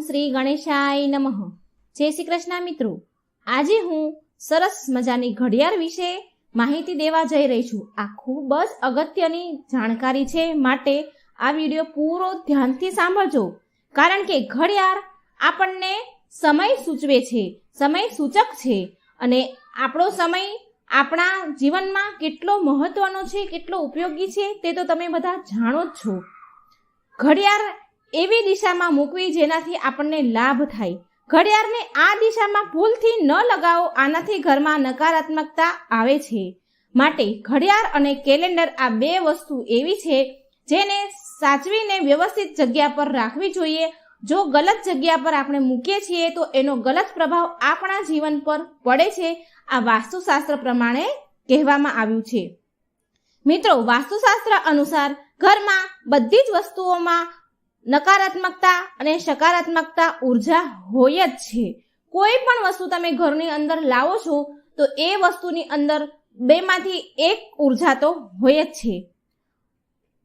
શ્રી ગણેશાય નમઃ. જય શ્રી કૃષ્ણ મિત્રો. આજે હું સરસ મજાની ઘડિયાળ વિશે માહિતી દેવા જઈ રહી છું. આ ખૂબ જ અગત્યની જાણકારી છે માટે આ વીડિયો પૂરો ધ્યાનથી સાંભળજો. કારણ કે ઘડિયાળ આપણને સમય સૂચવે છે, સમય સૂચક છે અને આપણો સમય આપણા જીવનમાં કેટલો મહત્વનો છે, કેટલો ઉપયોગી છે તે તો તમે બધા જાણો જ છો. ઘડિયાળ એવી દિશામાં મૂકવી જેનાથી આપણને લાભ થાય. ઘડિયાળને આ દિશામાં ભૂલથી ન લગાવો, આનાથી ઘરમાં નકારાત્મકતા આવે છે. માટે ઘડિયાળ અને કેલેન્ડર આ બે વસ્તુ એવી છે જેને સાચવીને વ્યવસ્થિત જગ્યા પર રાખવી જોઈએ. જો ગલત જગ્યા પર આપણે મૂકીએ છીએ, તો એનો ગલત પ્રભાવ આપણા જીવન પર પડે છે. આ વાસ્તુશાસ્ત્ર પ્રમાણે કહેવામાં આવ્યું છે. મિત્રો, વાસ્તુશાસ્ત્ર અનુસાર ઘરમાં બધી જ વસ્તુઓમાં નકારાત્મકતા અને સકારાત્મકતા ઊર્જા હોય જ છે. કોઈ પણ વસ્તુ તમે ઘરની અંદર લાવો છો, તો એ વસ્તુની અંદર બેમાંથી એક ઊર્જા તો હોય જ છે.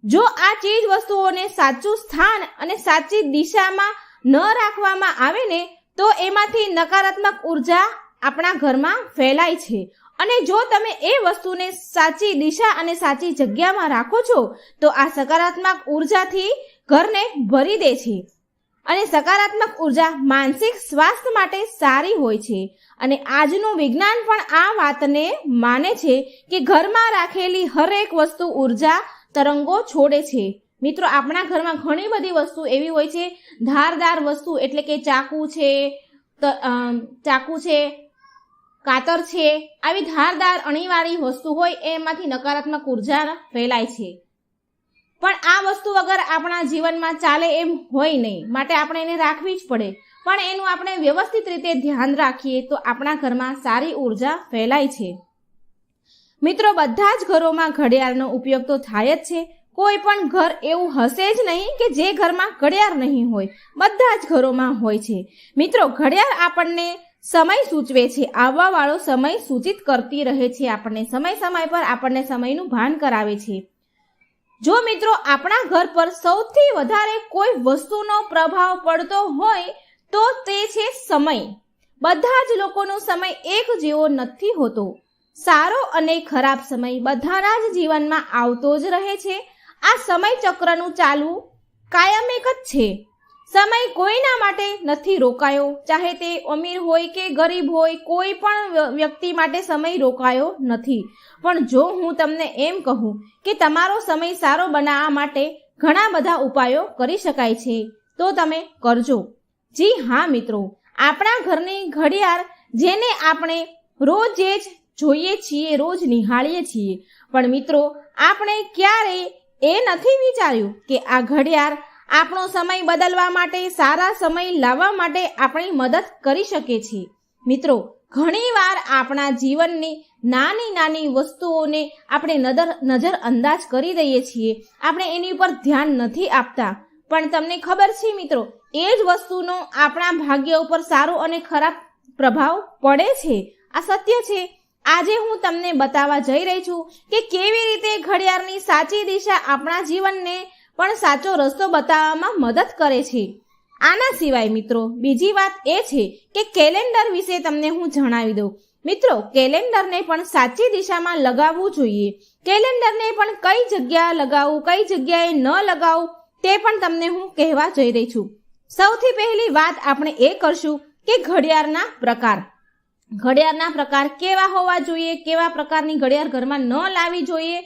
જો આ ચીજ વસ્તુઓને સાચું સ્થાન અને સાચી દિશામાં ન રાખવામાં આવે ને, તો એમાંથી નકારાત્મક ઊર્જા આપણા ઘરમાં ફેલાય છે. અને જો તમે એ વસ્તુને સાચી દિશા અને સાચી જગ્યામાં રાખો છો, તો આ સકારાત્મક ઉર્જાથી ઘરને ભરી દે છે. અને સકારાત્મક ઊર્જા માનસિક સ્વાસ્થ્ય માટે સારી હોય છે. અને આજનું વિજ્ઞાન પણ આ વાતને માને છે કે ઘરમાં રાખેલી હરેક વસ્તુ ઊર્જા તરંગો છોડે છે. મિત્રો, આપણા ઘરમાં ઘણી બધી વસ્તુ એવી હોય છે, ધારદાર વસ્તુ એટલે કે ચાકુ છે ચાકુ છે, કાતર છે, આવી ધારદાર અણીવાળી વસ્તુ હોય, એમાંથી નકારાત્મક ઊર્જા ફેલાય છે. પણ આ વસ્તુ વગર આપણા જીવનમાં ચાલે એમ હોય નહીં. માટે આપણે એને રાખવી જ પડે. પણ એનું આપણે વ્યવસ્થિત રીતે ધ્યાન રાખીએ તો આપણા ઘરમાં સારી ઊર્જા ફેલાય છે. મિત્રો, બધા જ ઘરોમાં ઘડિયાળનો ઉપયોગ તો થાય જ છે. કોઈ પણ ઘર એવું હશે જ નહીં કે જે ઘરમાં ઘડિયાળ નહીં હોય. બધા જ ઘરોમાં હોય છે. મિત્રો, ઘડિયાળ આપણને સમય સૂચવે છે. આવવાવાળો સમય સૂચિત કરતી રહે છે. આપણને સમય સમય પર આપણને સમયનું ભાન કરાવે છે. જો મિત્રો આપણા ઘર પર સૌથી વધારે કોઈ વસ્તુનો પ્રભાવ પડતો હોય તો તે છે સમય. બધા જ લોકોનો સમય એક જેવો નથી હોતો. સારો અને ખરાબ સમય બધાના જ જીવનમાં આવતો જ રહે છે. આ સમય ચક્રનું ચાલવું કાયમ એક જ છે. સમય કોઈના માટે નથી રોકાયો. ચાહે તે અમીર હોય કે ગરીબ હોય, કોઈ પણ વ્યક્તિ માટે સમય રોકાયો નથી. પણ જો હું તમને એમ કહું કે તમારો સમય સારો બનાવવા માટે ઘણા બધા ઉપાયો કરી શકાય છે, તો તમે કરજો. જી હા, મિત્રો. આપણા ઘરની ઘડિયાળ જેને આપણે રોજ જ જોઈએ છીએ, રોજ નિહાળીએ છીએ. પણ મિત્રો, આપણે ક્યારેય એ નથી વિચાર્યું કે આ ઘડિયાળ આપણો સમય બદલવા માટે, સારા સમય લાવવા માટે આપણી મદદ કરી શકે છે મિત્રો, ઘણીવાર આપણા જીવનની નાની નાની વસ્તુઓને આપણે નજર નજર અંદાજ કરી દઈએ છીએ. આપણે એની ઉપર ધ્યાન નથી આપતા. પણ તમને ખબર છે મિત્રો, એ જ વસ્તુનો આપણા ભાગ્ય ઉપર સારો અને ખરાબ પ્રભાવ પડે છે. આ સત્ય છે. આજે હું તમને બતાવવા જઈ રહી છું કે કેવી રીતે ઘડિયાળની સાચી દિશા આપણા જીવનને પણ સાચો રસ્તો બતાવવામાં મદદ કરે છે. આના સિવાય મિત્રો, બીજી વાત એ છે કે કેલેન્ડર વિશે તમને હું જણાવી દઉં. મિત્રો, કેલેન્ડરને પણ સાચી દિશામાં લગાવવું જોઈએ. કેલેન્ડરને પણ કઈ જગ્યા લગાવવું કઈ જગ્યાએ ન લગાવવું તે પણ તમને હું કહેવા જઈ રહી છું. સૌથી પહેલી વાત આપણે એ કરશું કે ઘડિયાળના પ્રકાર. ઘડિયાળના પ્રકાર કેવા હોવા જોઈએ, કેવા પ્રકારની ઘડિયાળ ઘરમાં ન લાવવી જોઈએ,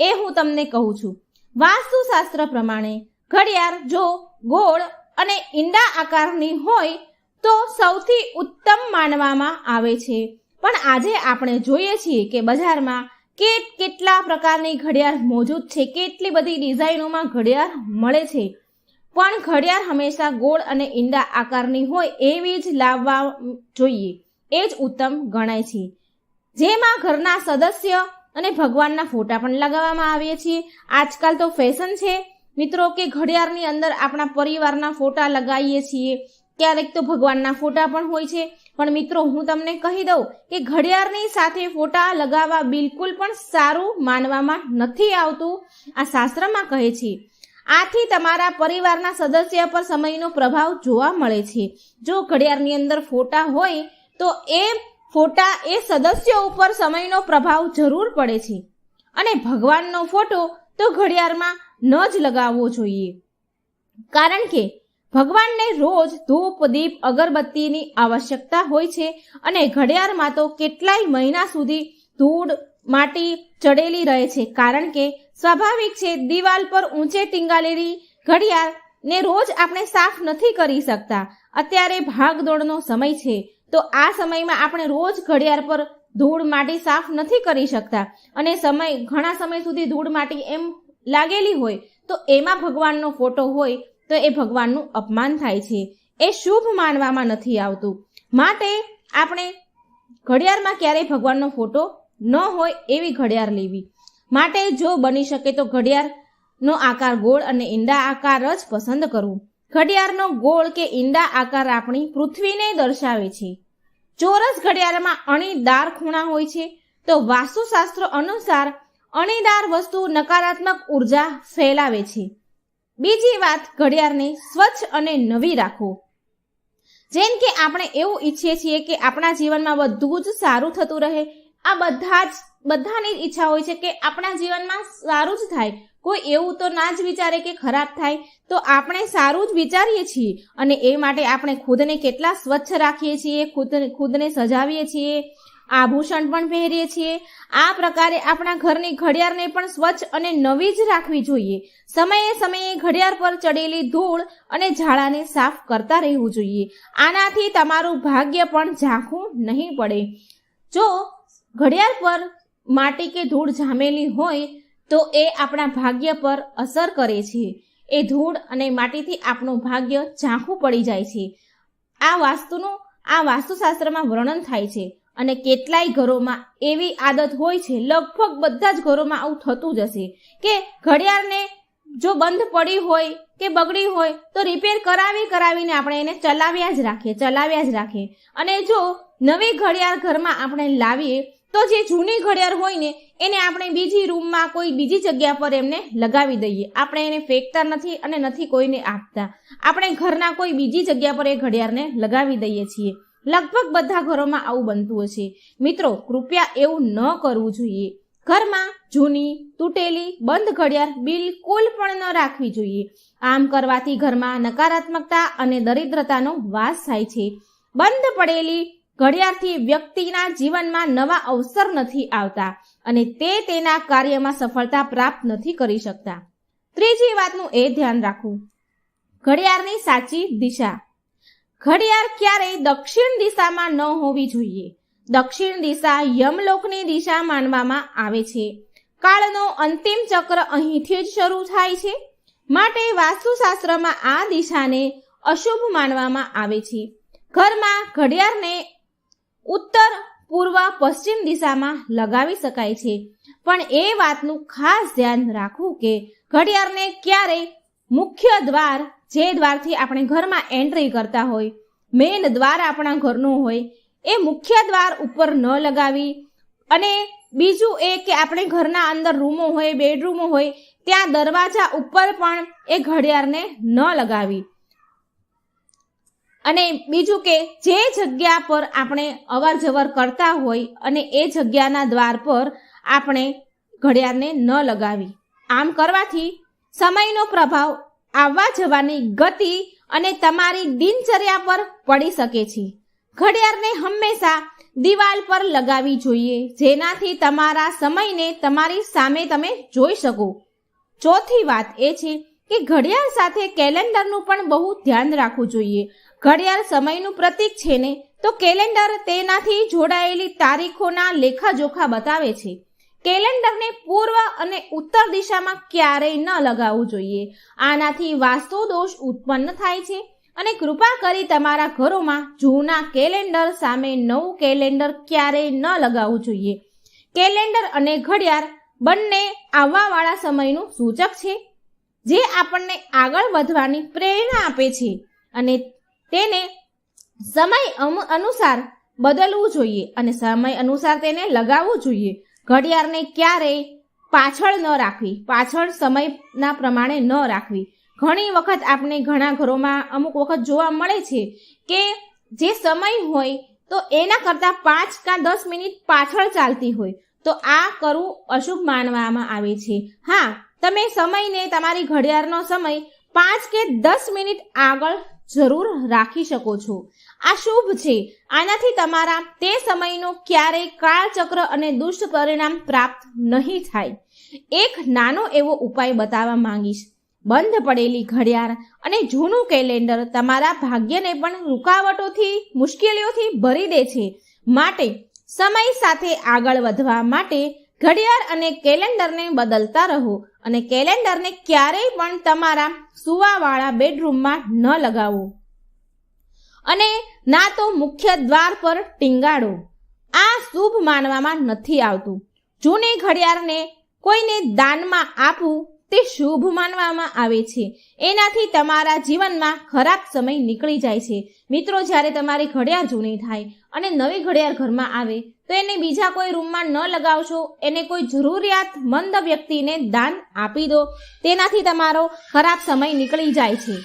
એ હું તમને કહું છું. વાસ્તુશાસ્ત્ર પ્રમાણે ઘડિયાળ જો ગોળ અને ઈંડા આકારની હોય તો સૌથી ઉત્તમ માનવામાં આવે છે. પણ આજે આપણે જોઈએ છીએ કે બજારમાં કે કેટલા પ્રકારની ઘડિયાળ મોજૂદ છે, કેટલી બધી ડિઝાઇનોમાં ઘડિયાળ મળે છે. પણ ઘડિયાળ હંમેશા ગોળ અને ઈંડા આકારની હોય એવી જ લાવવા જોઈએ. એ જ ઉત્તમ ગણાય છે. જેમાં ઘરના સદસ્ય અને ભગવાનના ફોટા પણ લગાવવામાં આવીએ છીએ. આજકાલ તો ફેશન છે. મિત્રો, કે ઘડિયાળની અંદર આપણા પરિવારના ફોટા લગાવીએ છીએ. ક્યારેક તો ભગવાનના ફોટા પણ હોય છે. પણ મિત્રો, હું તમને કહી દઉં કે ઘડિયાળની સાથે ફોટા લગાવવા બિલકુલ પણ સારું માનવામાં નથી આવતું. આ શાસ્ત્રમાં કહે છે, આથી તમારા પરિવારના સદસ્ય પર સમયનો પ્રભાવ જોવા મળે છે. જો ઘડિયાળની અંદર ફોટા હોય, તો એ ફોટા એ સદસ્યો ઉપર સમયનો પ્રભાવ જરૂર પડે છે. અને ભગવાનનો ફોટો તો ઘડિયાળમાં ન જ લગાવવો જોઈએ. કારણ કે ભગવાનને રોજ ધૂપ, દીપ, અગરબત્તીની આવશ્યકતા હોય છે અને ઘડિયાળમાં તો કેટલાય મહિના સુધી ધૂળ, માટી ચડેલી રહે છે. કારણ કે સ્વાભાવિક છે, દિવાલ પર ઊંચે ટીંગાલેલી ઘડિયાળ ને રોજ આપણે સાફ નથી કરી શકતા. અત્યારે ભાગદોડનો સમય છે. તો આ સમયમાં આપણે રોજ ઘડિયાળ પર ધૂળ માટી સાફ નથી કરી શકતા. અને સમય, ઘણા સમય સુધી ધૂળ માટી એમ લાગેલી હોય તો એમાં ભગવાનનો ફોટો હોય તો એ ભગવાનનું અપમાન થાય છે. એ શુભ માનવામાં નથી આવતું. માટે આપણે ઘડિયાળમાં ક્યારેય ભગવાનનો ફોટો ન હોય એવી ઘડિયાળ લેવી. માટે જો બની શકે તો ઘડિયાળનો આકાર ગોળ અને ઈંડા આકાર જ પસંદ કરવું. ઘડિયાળનો ગોળ કે ઈંડા આકાર આપણી પૃથ્વીને દર્શાવે છે. ચોરસ ઘડિયાળમાં અણીદાર ખૂણા હોય છે. તો વાસ્તુશાસ્ત્ર અનુસાર અણીદાર વસ્તુ નકારાત્મક ઊર્જા ફેલાવે છે. બીજી વાત, ઘડિયાળને સ્વચ્છ અને નવી રાખો. જેમ કે આપણે એવું ઈચ્છીએ છીએ કે આપણા જીવનમાં બધું જ સારું થતું રહે. આ બધા જ બધાની ઈચ્છા હોય છે કે આપણા જીવનમાં સારું જ થાય. કોઈ એવું તો ના જ વિચારે કે ખરાબ થાય. તો આપણે સારું જ વિચારીએ છીએ અને એ માટે આપણે ખુદને કેટલા સ્વચ્છ રાખીએ છીએ, ખુદ ખુદને સજાવીએ છીએ, આભૂષણ પણ પહેરીએ છીએ. આ પ્રકારે આપણા ઘરની ઘડિયાળને પણ સ્વચ્છ અને નવી જ રાખવી જોઈએ. સમયે સમયે ઘડિયાળ પર ચડેલી ધૂળ અને ઝાડાને સાફ કરતા રહેવું જોઈએ. આનાથી તમારું ભાગ્ય પણ ઝાંખું નહીં પડે. જો ઘડિયાળ પર માટી કે ધૂળ જામેલી હોય તો એ આપણા ભાગ્ય પર અસર કરે છે. એ ધૂળ અને માટીથી આપણું ભાગ્ય ઝાંખું પડી જાય છે. આ વાસ્તુનું, આ વાસ્તુશાસ્ત્રમાં વર્ણન થાય છે અને કેટલાય ઘરોમાં એવી આદત હોય છે, લગભગ બધા જ ઘરોમાં આવું થતું જ હશે કે ઘડિયાળને જો બંધ પડી હોય કે બગડી હોય તો રિપેર કરાવી કરાવીને આપણે એને ચલાવ્યા જ રાખીએ, ચલાવ્યા જ રાખીએ. અને જો નવી ઘડિયાળ ઘરમાં આપણે લાવીએ તો જે જૂની ઘડિયાળ હોય ને, એને આપણે બીજી રૂમમાં કોઈ બીજી જગ્યા પર એમને લગાવી દઈએ. આપણે એને ફેંકતા નથી અને નથી કોઈને આપતા. આપણે ઘરના કોઈ બીજી જગ્યા પર એ ઘડિયાળને લગાવી દઈએ છીએ. લગભગ બધા ઘરોમાં આવું બનતું હશે. મિત્રો, કૃપયા એવું ન કરવું જોઈએ. ઘરમાં જૂની, તૂટેલી, બંધ ઘડિયાળ બિલકુલ પણ ન રાખવી જોઈએ. આમ કરવાથી ઘરમાં નકારાત્મકતા અને દરિદ્રતાનો વાસ થાય છે. બંધ પડેલી ઘડિયાળથી વ્યક્તિના જીવનમાં નવા અવસર નથી આવતા અને તે તેના કાર્યમાં સફળતા પ્રાપ્ત નથી કરી શકતા. ત્રીજી વાતનું એ ધ્યાન રાખવું. ઘડિયાળની સાચી દિશા. ઘડિયાળ ક્યારેય દક્ષિણ દિશામાં ન હોવી જોઈએ. દક્ષિણ દિશા યમલોકની દિશા માનવામાં આવે છે. કાળનો અંતિમ ચક્ર અહીંથી જ શરૂ થાય છે. માટે વાસ્તુશાસ્ત્રમાં આ દિશાને અશુભ માનવામાં આવે છે. ઘરમાં ઘડિયાળને ઉત્તર, પૂર્વ, પશ્ચિમ દિશામાં લગાવી શકાય છે. પણ એ વાતનું ખાસ ધ્યાન રાખવું કે ઘડિયાળને ક્યારેય મુખ્ય દ્વાર જે દ્વારથી આપણે ઘરમાં એન્ટ્રી કરતા હોય મેન દ્વાર આપણા ઘરનું હોય, એ મુખ્ય દ્વાર ઉપર ન લગાવી અને બીજું એ કે આપણે ઘરના અંદર રૂમો હોય બેડરૂમો હોય, ત્યાં દરવાજા ઉપર પણ એ ઘડિયાળને ન લગાવી. અને બીજું કે જે જગ્યા પર આપણે અવાર જવર કરતા હોય અને એ જગ્યાના દ્વાર પર આપણે ઘડિયાળને ન લગાવી. આમ કરવાથી સમયનો પ્રભાવ આવવા જવાની ગતિ અને તમારી દિનચર્યા પર પડી શકે છે. ઘડિયાળને હંમેશા દિવાલ પર લગાવી જોઈએ, જેનાથી તમારા સમયને તમારી સામે તમે જોઈ શકો. ચોથી વાત એ છે કે ઘડિયાળ સાથે કેલેન્ડરનું પણ બહુ ધ્યાન રાખવું જોઈએ. ઘડિયાળ સમયનું પ્રતીક છે ને, તો કેલેન્ડર તેનાથી જોડાયેલી તારીખોના લેખાજોખા બતાવે છે. કેલેન્ડરને પૂર્વ અને ઉત્તર દિશામાં ક્યારેય ન લગાવવું જોઈએ. આનાથી વાસ્તુ દોષ ઉત્પન્ન થાય છે. અને કૃપા કરી તમારા ઘરોમાં જૂના કેલેન્ડર સામે નવું કેલેન્ડર ક્યારેય ન લગાવવું જોઈએ. કેલેન્ડર અને ઘડિયાળ બંને આવવાવાળા સમયનું સૂચક છે, જે આપણને આગળ વધવાની પ્રેરણા આપે છે. અને તેને સમય અનુસાર બદલવું જોઈએ અને સમય અનુસાર તેને લગાવવું જોઈએ. ઘડિયાળને ક્યારેય પાછળ ન રાખવી, પાછળ સમયના પ્રમાણે ન રાખવી. ઘણી વખત આપણે ઘણા ઘરોમાં અમુક વખત જોવા મળે છે કે જે સમય હોય તો એના કરતાં પાંચ કાં દસ મિનિટ પાછળ ચાલતી હોય. તો આ કરવું અશુભ માનવામાં આવે છે. હા, તમે સમયને, તમારી ઘડિયાળનો સમય પાંચ કે દસ મિનિટ આગળ જરૂર રાખી શકો છો. આ શુભ છે. આનાથી તમારા તે સમયનો ક્યારેય કાળચક્ર અને દુષ્ટ પરિણામ પ્રાપ્ત નહીં થાય. એક નાનો એવો ઉપાય બતાવવા માંગીશ. બંધ પડેલી ઘડિયાળ અને જૂનું કેલેન્ડર તમારા ભાગ્યને પણ રૂકાવટોથી, મુશ્કેલીઓથી ભરી દે છે. માટે સમય સાથે આગળ વધવા માટે ઘડિયાળ અને કેલેન્ડરને બદલતા રહો અને કેલેન્ડરને ક્યારેય પણ તમારા સુવાવાળા બેડરૂમમાં ન લગાવો. અને ના તો મુખ્ય દ્વાર પર ટીંગાડો. આ શુભ માનવામાં નથી આવતું. જૂની ઘડિયાળને કોઈને દાનમાં આપવું તે શુભ માનવામાં આવે છે. એનાથી તમારા જીવનમાં ખરાબ સમય નીકળી જાય છે. મિત્રો, જ્યારે તમારી ઘડિયાળ જૂની થાય અને નવી ઘડિયાળ ઘરમાં આવે, તો એને બીજા કોઈ રૂમમાં ન લગાવશો. એને કોઈ જરૂરિયાતમંદ વ્યક્તિને દાન આપી દો. તેનાથી તમારો ખરાબ સમય નીકળી જાય છે.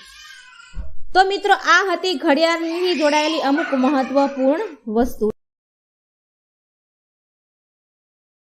તો મિત્રો, આ હતી ઘડિયાળની જોડાયેલી અમુક મહત્વપૂર્ણ વસ્તુ.